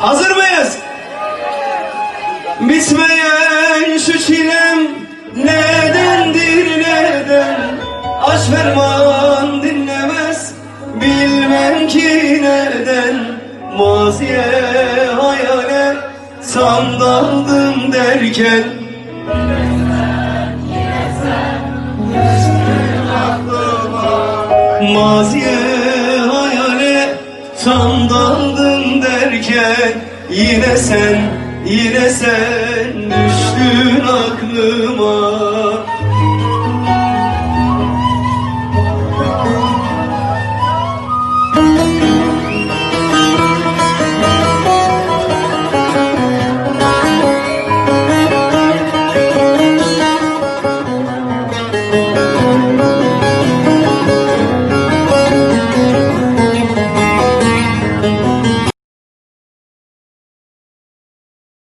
Hazır mıyız? Bitmeyen şu çilem nedendir neden? Aç ferman dinlemez bilmem ki neden Maziye hayale sandaldım derken. Maziye hayale sandaldım derken Yine sen, yine sen düştün aklıma